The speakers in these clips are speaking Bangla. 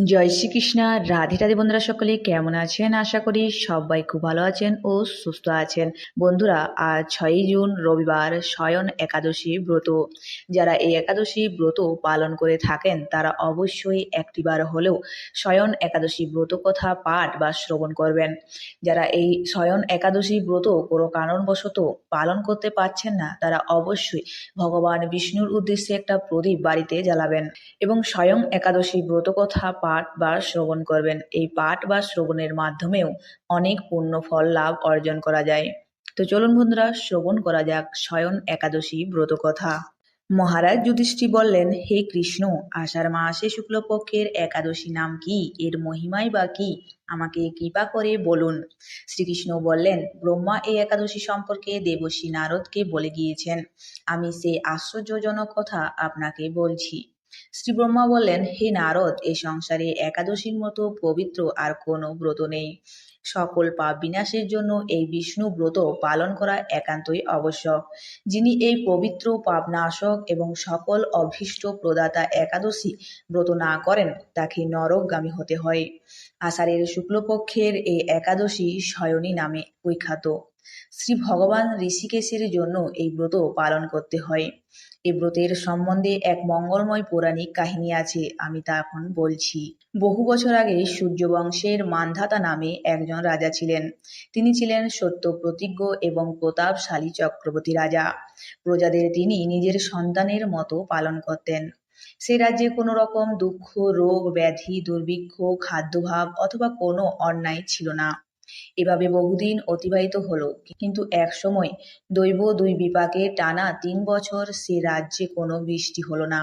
জয় শ্রীকৃষ্ণ রাধে রাধে বন্ধুরা সকলে কেমন আছেন? আশা করি সবাই খুব ভালো আছেন ও সুস্থ আছেন। বন্ধুরা, আজ ছয়ই জুন, রবিবার শয়ন একাদশী ব্রত। যারা এই একাদশী ব্রত পালন করে থাকেন, তারা অবশ্যই একটিবার হলেও শয়ন একাদশী ব্রত কথা পাঠ বা শ্রবণ করবেন। যারা এই শয়ন একাদশী ব্রত কোনো কারণবশত পালন করতে পারছেন না, তারা অবশ্যই ভগবান বিষ্ণুর উদ্দেশ্যে একটা প্রদীপ বাড়িতে জ্বালাবেন এবং স্বয়ং একাদশী ব্রত কথা পাঠ বা শ্রবণ করবেন। এই পাঠ বা শ্রবণের মাধ্যমেও অনেক পুণ্য ফল লাভ অর্জন করা যায়। তো চলুন বন্ধুরা, শ্রবণ করা যাক স্বয়ং একাদশী ব্রত কথা। মহারাজ যুধিষ্ঠি বললেন, হে কৃষ্ণ, আষাঢ় মাসে শুক্লপক্ষের একাদশী নাম কি? এর মহিমাই বা কি? আমাকে কৃপা করে বলুন। শ্রীকৃষ্ণ বললেন, ব্রহ্মা এই একাদশী সম্পর্কে দেবশ্রী নারদকে বলে গিয়েছেন। আমি সেই আশ্চর্যজনক কথা আপনাকে বলছি। শ্রী ব্রহ্মা বললেন, হে নারদ, এ সংসারে একাদশীর মতো পবিত্র আর কোনো ব্রত নেই। সকল পাপ বিনাশের জন্য এই বিষ্ণু ব্রত পালন করা একান্তই আবশ্যক। যিনি এই পবিত্র পাপনাশক এবং সকল অভীষ্ট প্রদাতা একাদশী ব্রত না করেন, তাকে নরকগামী হতে হয়। আষাঢ়ের শুক্লপক্ষের এই একাদশী শয়নী নামে বিখ্যাত। শ্রী ভগবান ঋষিকেশের জন্য এই ব্রত পালন করতে হয়। এই ব্রতের সম্বন্ধে এক মঙ্গলময় পৌরাণিক কাহিনী আছে, আমি তা এখন বলছি। বহু বছর আগে সূর্যবংশের মান্ধাতা নামে একজন রাজা ছিলেন। তিনি ছিলেন সত্য প্রতিজ্ঞ এবং প্রতাপশালী চক্রবর্তী রাজা। প্রজাদের তিনি নিজের সন্তানের মতো পালন করতেন। সে রাজ্যে কোনো রকম দুঃখ, রোগ, ব্যাধি, দুর্ভিক্ষ, খাদ্যভাব অথবা কোনো অন্যায় ছিল না। এভাবে বহুদিন অতিবাহিত হলো। কিন্তু এক সময় দৈব দুই বিপাকে টানা তিন বছর সে রাজ্যে কোনো বৃষ্টি হলো না।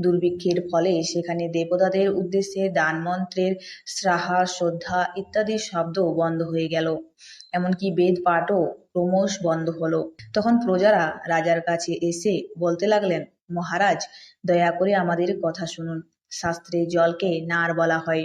দুর্ভিক্ষের ফলে সেখানে দেবতাদের উদ্দেশ্যে দানমন্ত্রের শ্রাহা, শ্রদ্ধা ইত্যাদি শব্দ বন্ধ হয়ে গেল। এমনকি বেদ পাঠও ক্রমশ বন্ধ হলো। তখন প্রজারা রাজার কাছে এসে বলতে লাগলেন, মহারাজ, দয়া করে আমাদের কথা শুনুন। শাস্ত্রে জলকে নার বলা হয়।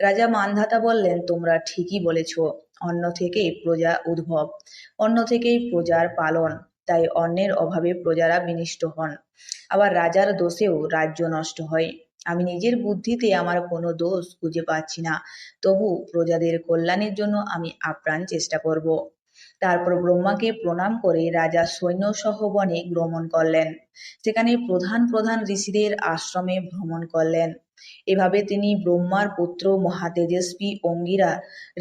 রাজা মানধাতা বললেন, তোমরা ঠিকই বলেছ, অন্ন থেকেই প্রজা উদ্ভব, অন্ন থেকেই প্রজার পালন, তাই অন্যের অভাবে প্রজারা বিনিষ্ট হন। আবার রাজার দোষেও রাজ্য নষ্ট হয়। আমি নিজের বুদ্ধিতে আমার কোনো দোষ খুঁজে পাচ্ছি না, তবু প্রজাদের কল্যাণের জন্য আমি আপ্রাণ চেষ্টা করব। তারপর ব্রহ্মাকে প্রণাম করে রাজা সৈন্যসহ বনে ভ্রমণ করলেন। সেখানে প্রধান প্রধান ঋষিদের আশ্রমে ভ্রমণ করলেন। এভাবে তিনি ব্রহ্মার পুত্র মহাতেজস্বী অঙ্গিরা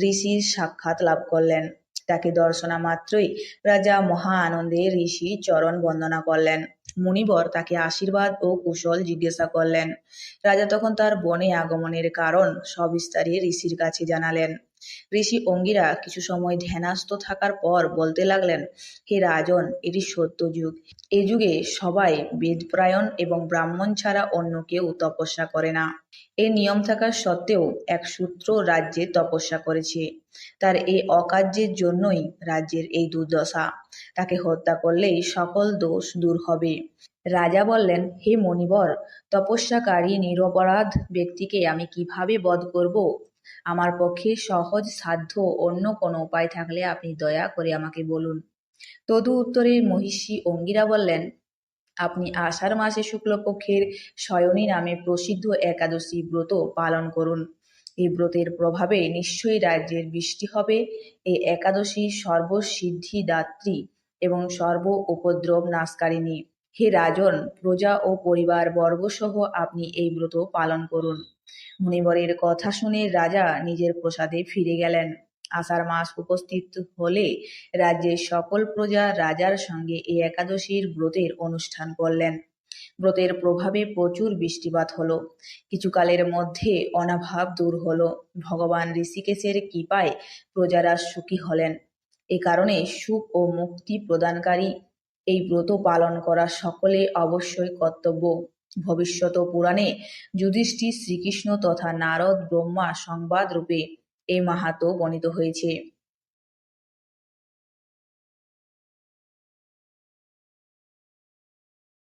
ঋষির সাক্ষাৎ লাভ করলেন। তাকে দর্শনা মাত্রই রাজা মহা আনন্দে ঋষি চরণ বন্দনা করলেন। মুনিবর তাকে আশীর্বাদ ও কুশল জিজ্ঞাসা করলেন। রাজা তখন তার বনে আগমনের কারণ সবিস্তারে ঋষির কাছে জানালেন। ঋষি অঙ্গিরা কিছু সময় ধ্যানাস্ত থাকার পর বলতে লাগলেন, হে রাজন, এটি সত্য যুগ। এ যুগে সবাই বেদপ্রায়ণ এবং ব্রাহ্মণ ছাড়া অন্য কেউ তপস্যা করে না। এই নিয়ম থাকার সত্ত্বেও এক সূত্র রাজ্যে তপস্যা করেছে। তার এই অকার্যের জন্যই রাজ্যের এই দুর্দশা। তাকে হত্যা করলেই সকল দোষ দূর হবে। রাজা বললেন, হে মণিবর, তপস্যাকারী নিরপরাধ ব্যক্তিকে আমি কীভাবে বধ করব? আমার পক্ষে সহজ সাধ্য অন্য কোনো উপায় থাকলে আপনি দয়া করে আমাকে বলুন। তদু উত্তরে মহিষী অঙ্গিরা বললেন, আপনি আষাঢ় মাসে শুক্লপক্ষের শয়নী নামে প্রসিদ্ধ একাদশী ব্রত পালন করুন। এই ব্রতের প্রভাবে নিশ্চয়ই রাজ্যের বৃষ্টি হবে। এই একাদশী সর্বসিদ্ধি দাত্রী এবং সর্ব উপদ্রব নাশকারিণী। হে রাজন, প্রজা ও পরিবার বর্গসহ আপনি এই ব্রত পালন করুন। মুনিবরের কথা শুনে রাজা নিজের প্রসাদে ফিরে গেলেন। আষাঢ় মাস উপস্থিত হলে রাজ্যের সকল প্রজা রাজার সঙ্গে এই একাদশীর ব্রতের অনুষ্ঠান করলেন। ব্রতের প্রভাবে প্রচুর বৃষ্টিপাত হলো। কিছুকালের মধ্যে অনাভাব দূর হলো। ভগবান ঋষিকেশের কৃপায় প্রজারা সুখী হলেন। এ কারণে সুখ ও মুক্তি প্রদানকারী এই ব্রত পালন করা সকলে অবশ্যই কর্তব্য। ভবিষ্যত পুরাণে যুধিষ্ঠির শ্রীকৃষ্ণ তথা নারদ ব্রহ্মা সংবাদ রূপে এই মাহাতো বর্ণিত হয়েছে।